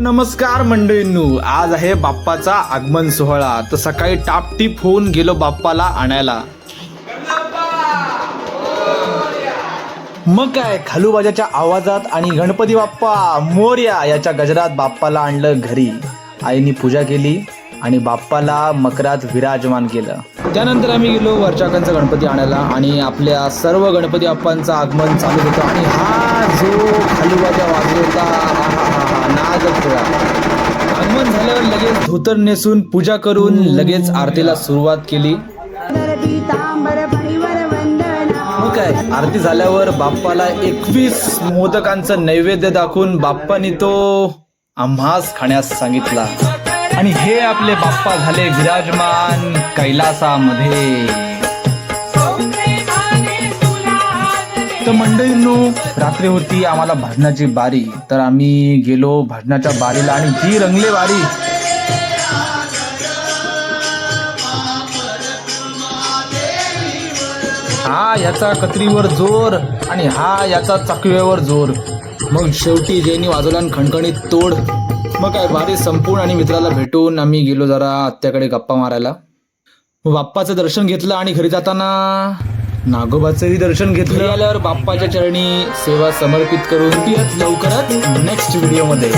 नमस्कार मंडळींनू आज आहे बाप्पाचा आगमन सोहळा. तर सकाळी टापटीप होऊन गेलो बाप्पाला आणायला. मग काय खालूबाजाच्या आवाजात आणि गणपती बाप्पा मोर्या याच्या गजरात बाप्पाला आणलं घरी. आईनी पूजा केली आणि बाप्पाला मकरात विराजमान केलं. त्यानंतर आम्ही गेलो वरचाकांचा गणपती आणायला आणि आपल्या सर्व गणपती बाप्पांचं आगमन चालू होतं. आणि हा जो खालूबाजा वाजवता हा हा हा हा नादच वेगळा. आगमन झाल्यावर लगेच धोतर नेसून पूजा करून लगेच आरतीला सुरुवात केली. मग काय आरती झाल्यावर बाप्पाला एकवीस मोदकांचं नैवेद्य दाखवून बाप्पानी तो आम्हास खाण्यास सांगितला. आणि हे आपले बाप्पा झाले विराजमान कैलासामध्ये. तर मंडळींनो रात्री होती आम्हाला भजनाची बारी. तर आम्ही गेलो भजनाच्या बारीला आणि जी रंगले बारी हा याचा कत्रीवर जोर आणि हा याचा चकव्यावर जोर. मग शेवटी जेनी वाजवला आणि खणखणीत तोड. मग काय बारी संपूर्ण आणि मित्राला भेटून आम्ही गेलो जरा आत्याकडे गप्पा मारायला. बाप्पाचं दर्शन घेतलं आणि घरी जाताना नागोबाचंही दर्शन घेतलं. आल्यावर बाप्पाच्या चरणी सेवा समर्पित करून ती लवकरच नेक्स्ट व्हिडिओमध्ये